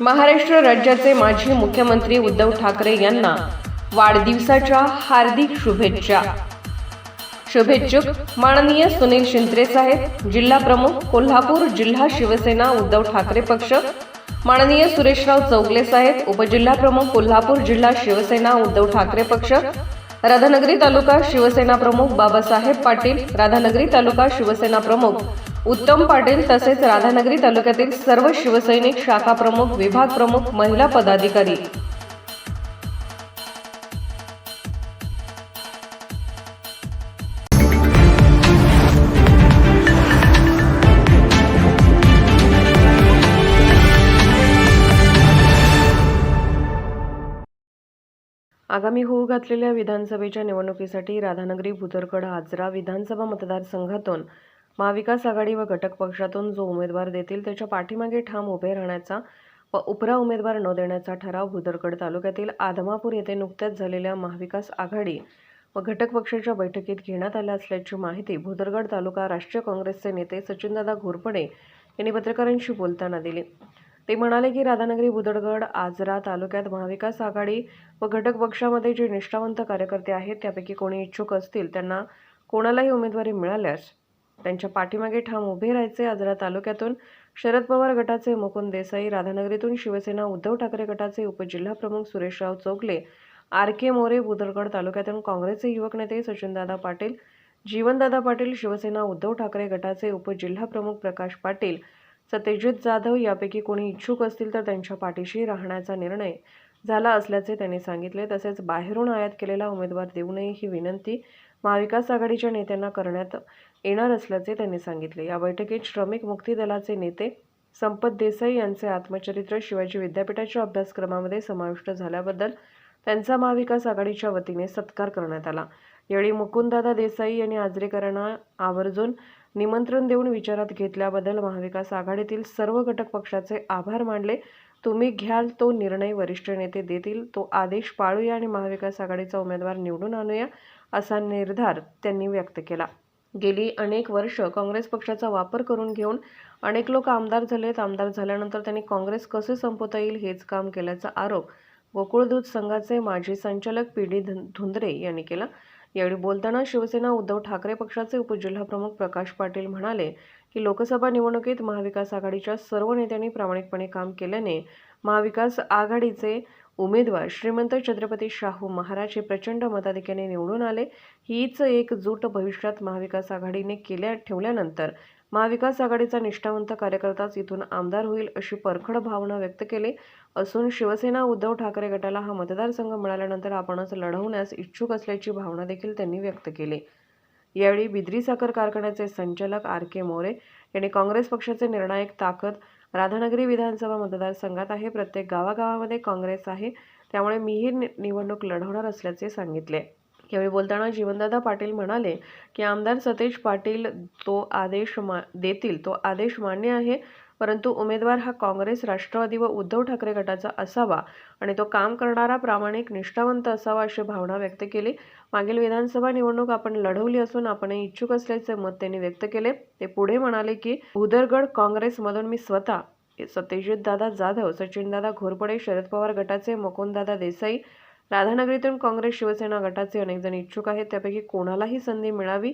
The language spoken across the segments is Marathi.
महाराष्ट्र राज्याचे माजी मुख्यमंत्री उद्धव ठाकरे यांना वाढदिवसाच्या हार्दिक शुभेच्छा. शुभेच्छुक माननीय सुनील शिंत्रे साहेब जिल्हा प्रमुख कोल्हापूर जिल्हा शिवसेना उद्धव ठाकरे पक्ष माननीय सुरेशराव चौगले साहेब उपजिल्हा प्रमुख कोल्हापूर जिल्हा शिवसेना उद्धव ठाकरे पक्ष राधानगरी तालुका शिवसेना प्रमुख बाबासाहेब पाटील राधानगरी तालुका शिवसेना प्रमुख उत्तम पाटील तसेच राधानगरी तालुक्यातील सर्व शिवसैनिक शाखा प्रमुख विभाग प्रमुख महिला पदाधिकारी. आगामी होऊ घातलेल्या विधानसभेच्या निवडणुकीसाठी राधानगरी भुतरकड आजरा विधानसभा मतदारसंघातून महाविकास आघाडी व घटक पक्षातून जो उमेदवार देतील त्याच्या पाठीमागे ठाम उभे राहण्याचा व उपरा उमेदवार न देण्याचा ठराव भुदरगड तालुक्यातील आदमापूर येथे नुकत्याच झालेल्या महाविकास आघाडी व घटक पक्षाच्या बैठकीत घेण्यात आल्या असल्याची माहिती भुदरगड तालुका राष्ट्रीय काँग्रेसचे नेते सचिनदादा घोरपडे यांनी पत्रकारांशी बोलताना दिली. ते म्हणाले की राधानगरी भुदरगड आजरा तालुक्यात महाविकास आघाडी व घटक पक्षामध्ये जे निष्ठावंत कार्यकर्ते आहेत त्यापैकी कोणी इच्छुक असतील त्यांना कोणालाही उमेदवारी मिळाल्यास त्यांच्या पाठीमागे ठाम उभे राहायचे आजरा तालुक्यातून शरद पवार गटाचे मुकुंद देसाई राधानगरीतून शिवसेना उद्धव ठाकरे गटाचे उपजिल्हाप्रमुख सुरेशराव चोगले आर के मोरे बुदरगड तालुक्यातून काँग्रेसचे युवक नेते सचिनदादा पाटील जीवनदादा पाटील शिवसेना उद्धव ठाकरे गटाचे उपजिल्हाप्रमुख प्रकाश पाटील सत्यजित जाधव यापैकी कोणी इच्छुक असतील तर त्यांच्या पाठीशी राहण्याचा निर्णय झाला असल्याचे त्यांनी सांगितले. तसेच बाहेरून आयात केलेला उमेदवार देऊ नये ही विनंती महाविकास आघाडीच्या नेत्यांना करण्यात येणार असल्याचे त्यांनी सांगितले. या बैठकीत श्रमिक मुक्ती दलाचे नेते संपत देसाई यांचे आत्मचरित्र शिवाजी विद्यापीठाच्या अभ्यासक्रमामध्ये समाविष्ट झाल्याबद्दल त्यांचा महाविकास आघाडीच्या वतीने सत्कार करण्यात आला. यावेळी मुकुंददादा देसाई यांनी आजरेकरांना आवर्जून निमंत्रण देऊन विचारात घेतल्याबद्दल महाविकास आघाडीतील सर्व घटक पक्षाचे आभार मानले. तुम्ही घ्याल तो निर्णय वरिष्ठ नेते देतील. तो आदेश पाळूया आणि महाविकास आघाडीचा उमेदवार निवडून आणूया असा निर्धार त्यांनी व्यक्त केला. गेली अनेक वर्ष काँग्रेस पक्षाचा वापर करून घेऊन अनेक लोक आमदार झालेत. आमदार झाल्यानंतर त्यांनी काँग्रेस कसे संपवता येईल हेच काम केल्याचा आरोप गोकुळदूत संघाचे माजी संचालक पी डी धुंद्रे यांनी केला. यावेळी बोलताना शिवसेना उद्धव ठाकरे पक्षाचे उपजिल्हाप्रमुख प्रकाश पाटील म्हणाले की लोकसभा निवडणुकीत महाविकास आघाडीच्या सर्व नेत्यांनी प्रामाणिकपणे काम केल्याने महाविकास आघाडीचे उमेदवार श्रीमंत छत्रपती शाहू महाराज हे प्रचंड मताधिक्याने निवडून आले. हीच एकजूट भविष्यात महाविकास आघाडीने केल्या ठेवल्यानंतर महाविकास आघाडीचा निष्ठावंत कार्यकर्ताच इथून आमदार होईल अशी परखड भावना व्यक्त केली असून शिवसेना उद्धव ठाकरे गटाला हा मतदारसंघ मिळाल्यानंतर आपणच लढवण्यास इच्छुक असल्याची भावना देखील त्यांनी व्यक्त केली. यावेळी बिद्री साखर कारखान्याचे संचालक आर के मोरे यांनी काँग्रेस पक्षाचे निर्णायक ताकद राधानगरी विधानसभा मतदारसंघात आहे प्रत्येक गावागावामध्ये काँग्रेस आहे त्यामुळे मीही नि- निवडणूक लढवणार असल्याचे सांगितले. यावेळी बोलताना जीवनदादा पाटील म्हणाले की आमदार सतेज पाटील तो आदेश मा देतील तो आदेश मान्य आहे परंतु उमेदवार हा काँग्रेस राष्ट्रवादी व उद्धव ठाकरे गटाचा असावा आणि तो काम करणारा प्रामाणिक निष्ठावंत असावा अशी भावना व्यक्त केली. मागील विधानसभा निवडणूक आपण लढवली असून आपण इच्छुक असल्याचे मत त्यांनी व्यक्त केले. ते पुढे म्हणाले की उदरगड काँग्रेसमधून मी स्वतः सत्यजितदादा जाधव सचिनदादा घोरपडे शरद पवार गटाचे मुकुंददादा देसाई राधानगरीतून काँग्रेस शिवसेना गटाचे अनेक जण इच्छुक आहेत. त्यापैकी कोणालाही संधी मिळावी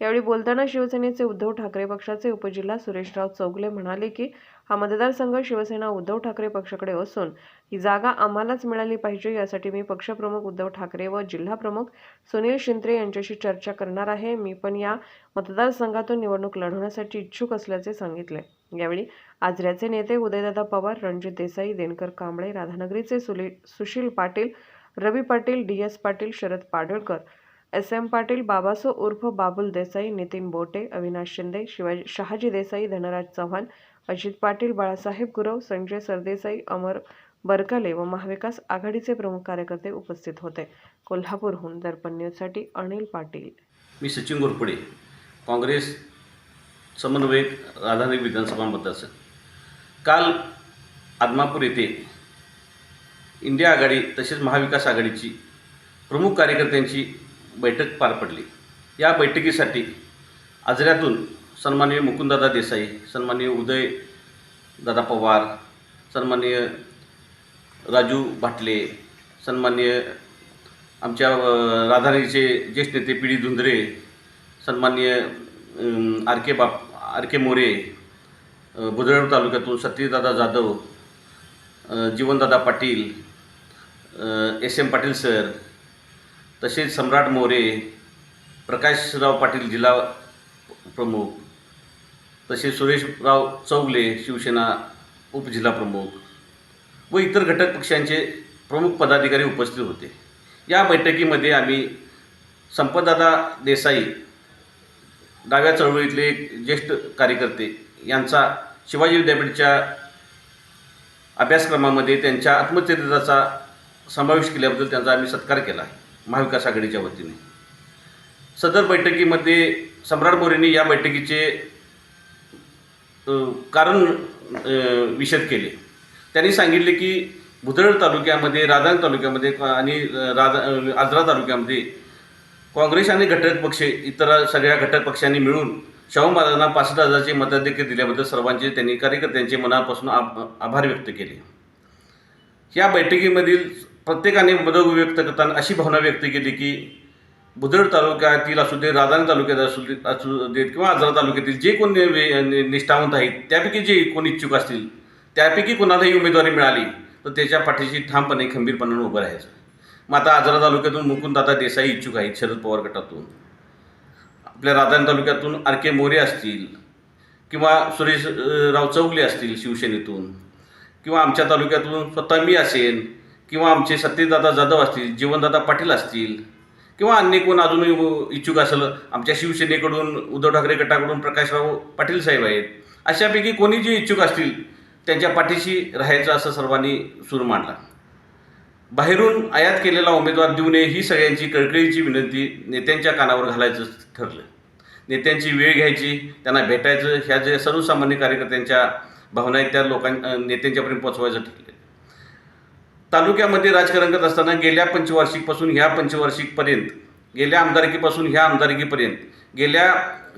यावेळी बोलताना शिवसेनेचे उद्धव ठाकरे पक्षाचे उपजिल्हा सुरेशराव चौगले म्हणाले की हा मतदारसंघ शिवसेना उद्धव ठाकरे पक्षाकडे असून ही जागा आम्हालाच मिळाली पाहिजे यासाठी मी पक्षप्रमुख उद्धव ठाकरे व जिल्हाप्रमुख सुनील शिंत्रे यांच्याशी चर्चा करणार आहे. मी पण या मतदारसंघातून निवडणूक लढवण्यासाठी इच्छुक असल्याचे सांगितले. यावेळी आजऱ्याचे नेते उदयदादा पवार रणजित देसाई दिनकर कांबळे राधानगरीचे सुली Sushil Patil Ravi Patil D S Patil Sharad Padalkar S M Patil Babaso उर्फ बाबुल देसाई नितीन बोटे अविनाश शिंदे शिवाजी शहाजी देसाई धनराज चव्हाण अजित पाटील बाळासाहेब गुरव संजय सरदेसाई अमर बरकाले व महाविकास आघाडीचे प्रमुख कार्यकर्ते उपस्थित होते. कोल्हापूरहून दर्पण न्यूजसाठी अनिल पाटील. मी सचिन गोरपडे काँग्रेस समन्वयक राधानगरी विधानसभा मतदारसंघ. काल आदमापूर येथे इंडिया आघाडी तसेच महाविकास आघाडीची प्रमुख कार्यकर्त्यांची बैठक पार पडली. या बैठकीसाठी आजऱ्यातून सन्माननीय मुकुंददादा देसाई सन्माननीय उदय दादा पवार सन्माननीय राजू भाटले सन्माननीय आमच्या अ, ज्येष्ठ नेते पी डी धुंदरे सन्माननीय आर के बाप आर के मोरे अ, तालुक्यातून Satyadada Jadhav Jeevandada Patil S M Patil sir तसेच सम्राट मोरे प्रकाशराव पाटील जिल्हा प्रमुख तसेच सुरेशराव चौगले शिवसेना उपजिल्हा प्रमुख व इतर घटक पक्षांचे प्रमुख पदाधिकारी उपस्थित होते. या बैठकीमध्ये आम्ही संपतदादा देसाई डाव्या चळवळीतले एक ज्येष्ठ कार्यकर्ते यांचा शिवाजी विद्यापीठच्या अभ्यासक्रमामध्ये त्यांच्या आत्मचरित्राचा समावेश केल्याबद्दल त्यांचा आम्ही सत्कार केला महाविकास आघाडीच्या वतीने. सदर बैठकीमध्ये सम्राट मोरेंनी या बैठकीचे कारण विषद विशद केले. त्यांनी सांगितले की भुदळ तालुक्यामध्ये राजांग तालुक्यामध्ये आणि राजा आजरा तालुक्यामध्ये काँग्रेस आणि घटक पक्ष इतर सगळ्या घटक पक्षांनी मिळून शाहू महाराजांना पासष्ट हजाराचे मताधिक्य दिल्याबद्दल सर्वांचे त्यांनी कार्यकर्त्यांचे मनापासून आभ आभार व्यक्त केले. या बैठकीमधील प्रत्येकाने मदत व्यक्त करताना अशी भावना व्यक्त केली की बुदळ तालुक्यातील असू दे राधान तालुक्यात असू देत असू देत किंवा आजरा तालुक्यातील जे कोण वे- निष्ठावंत आहेत त्यापैकी जे कोण इच्छुक असतील त्यापैकी कोणालाही उमेदवारी मिळाली तर त्याच्या पाठीशी ठामपणे खंबीरपणाने उभं राहायचं. मग आता आजरा तालुक्यातून मुकुंददादा देसाई इच्छुक आहेत शरद पवार गटातून. आपल्या राधान तालुक्यातून आर के मोरे असतील किंवा सुरेश राव चौगले असतील शिवसेनेतून किंवा आमच्या तालुक्यातून स्वतः मी असेन किंवा आमचे सत्यदादा जाधव असतील जीवनदादा पाटील असतील किंवा अन्य कोण अजूनही इच्छुक असेल आमच्या शिवसेनेकडून उद्धव ठाकरे गटाकडून प्रकाशराव पाटील साहेब आहेत अशापैकी कोणी जे इच्छुक असतील त्यांच्या पाठीशी राहायचं असं सर्वांनी सूर मांडला. बाहेरून आयात केलेला उमेदवार देऊ नये ही सगळ्यांची कळकळीची विनंती नेत्यांच्या कानावर घालायचं ठरलं. नेत्यांची वेळ घ्यायची त्यांना भेटायचं ह्या जे सर्वसामान्य कार्यकर्त्यांच्या भावना आहेत त्या लोकां नेत्यांच्यापर्यंत पोचवायचं ठरलं. तालुक्यामध्ये राजकारण करत असताना गेल्या पंचवार्षिकपासून ह्या पंचवार्षिकपर्यंत गेल्या आमदारकीपासून ह्या आमदारकीपर्यंत गेल्या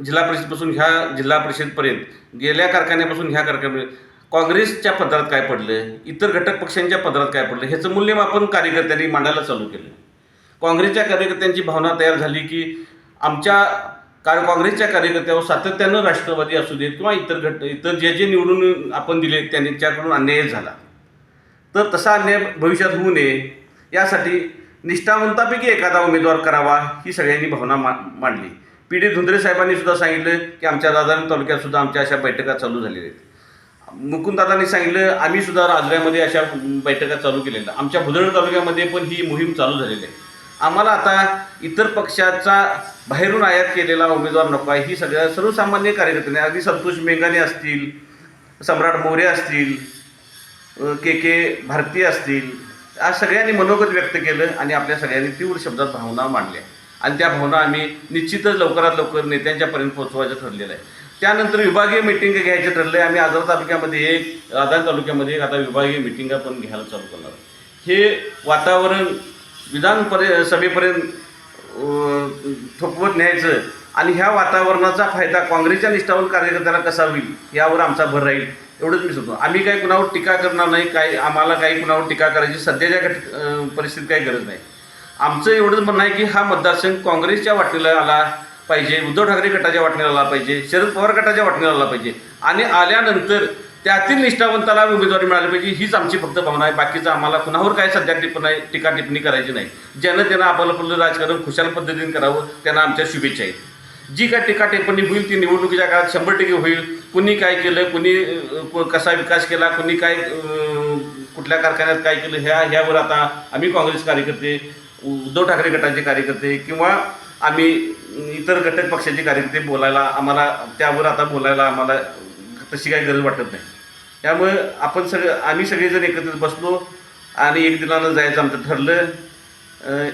जिल्हा परिषदपासून ह्या जिल्हा परिषदपर्यंत गेल्या कारखान्यापासून ह्या कारखान्यापर्यंत काँग्रेसच्या पदरात काय पडलं? इतर घटक पक्षांच्या पदरात काय पडलं? ह्याचं मूल्यमापन कार्यकर्त्यांनी मांडायला चालू केलं. काँग्रेसच्या कार्यकर्त्यांची भावना तयार झाली की आमच्या कार काँग्रेसच्या कार्यकर्त्यावर सातत्यानं राष्ट्रवादी असू देत किंवा इतर घट इतर जे जे निवडून आपण दिले त्यांच्याकडून अन्याय झाला. तर तसा अन्याय भविष्यात होऊ नये. यासाठी निष्ठावंतापैकी एखादा उमेदवार करावा ही सगळ्यांनी भावना मा मांडली. पी. डी. धुंद्रे साहेबांनी सुद्धा सांगितलं की आमच्या दादानी तालुक्यात सुद्धा आमच्या अशा बैठका चालू झालेल्या आहेत. मुकुंददादांनी सांगितलं आम्ही सुद्धा राजऱ्यामध्ये अशा बैठका चालू केलेल्या आमच्या भुदळ तालुक्यामध्ये पण ही मोहीम चालू झालेली आहे. आम्हाला आता इतर पक्षाचा बाहेरून आयात केलेला उमेदवार नको आहे. ही सगळ्या सर्वसामान्य कार्यकर्त्यांनी अगदी संतोष मेंगाने असतील सम्राट मोरे असतील के के भारतीय असतील आज सगळ्यांनी मनोगत व्यक्त केलं आणि आपल्या सगळ्यांनी तीव्र शब्दात भावना मांडल्या. आणि त्या भावना आम्ही निश्चितच लवकरात लवकर नेत्यांच्यापर्यंत पोहोचवायचं ठरलेलं आहे. त्यानंतर विभागीय मिटिंग घ्यायचे ठरलं. आहे आम्ही आजरा तालुक्यामध्ये एक राधान तालुक्यामध्ये एक आता विभागीय मिटिंग पण घ्यायला चालू करणार हे वातावरण विधान परे सभेपर्यंत थोपवत न्यायचं आणि ह्या वातावरणाचा फायदा काँग्रेसच्या निष्ठावून कार्यकर्त्याला कसा होईल यावर आमचा भर राहील. एवढंच मी सांगतो. आम्ही काही कुणावर टीका करणार नाही काय आम्हाला काही कुणावर टीका करायची सध्याच्या परिस्थितीत काही गरज नाही. आमचं एवढंच म्हणणं आहे की हा मतदारसंघ काँग्रेसच्या वाटणीला आला पाहिजे उद्धव ठाकरे गटाच्या वाटणीला आला पाहिजे शरद पवार गटाच्या वाटणीला आला पाहिजे. आणि आल्यानंतर त्यातील निष्ठावंताला उमेदवारी मिळाली पाहिजे हीच आमची फक्त भावना आहे. बाकीचं आम्हाला कुणावर काय सध्या टिप्पणी टीका टिप्पणी करायची नाही. ज्यानं त्यांना आपलं आपलं राजकारण खुशाल पद्धतीने करावं त्यांना आमच्या शुभेच्छा आहेत. जी काय टीका टिप्पणी होईल ती निवडणुकीच्या काळात शंभर टक्के होईल. कुणी काय केलं कुणी कसा विकास केला कुणी काय कुठल्या कारखान्यात काय केलं ह्या ह्यावर आता आम्ही काँग्रेस कार्यकर्ते उद्धव ठाकरे गटाचे कार्यकर्ते किंवा आम्ही इतर घटक पक्षाचे कार्यकर्ते बोलायला आम्हाला त्यावर आता बोलायला आम्हाला तशी काही गरज वाटत नाही. त्यामुळे आपण सगळं आम्ही सगळेजण एकत्रित बसलो आणि एक दिनानं जायचं आमचं ठरलं.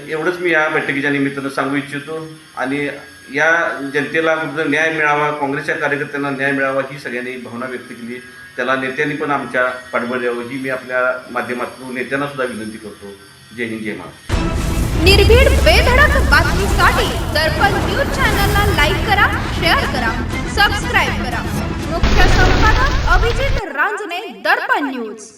एवढंच मी या बैठकीच्या निमित्तानं सांगू इच्छितो आणि या जनतेला कुठं न्याय मिळावा काँग्रेसच्या कार्यकर्त्यांना न्याय मिळावा ही सगळ्यांनी भावना व्यक्त केली. त्याला नेत्यांनी पण आमच्या पाठबळ द्यावं ही मी आपल्या माध्यमातून नेत्यांना सुद्धा विनंती करतो. जय हिंद जय महाराष्ट्र. निर्भीड बेधडक बातमीसाठी दर्पण न्यूज चॅनलला लाईक करा शेअर करा सबस्क्राईब करा. मुख्य संपादक अभिजित रांजणे दर्पण न्यूज.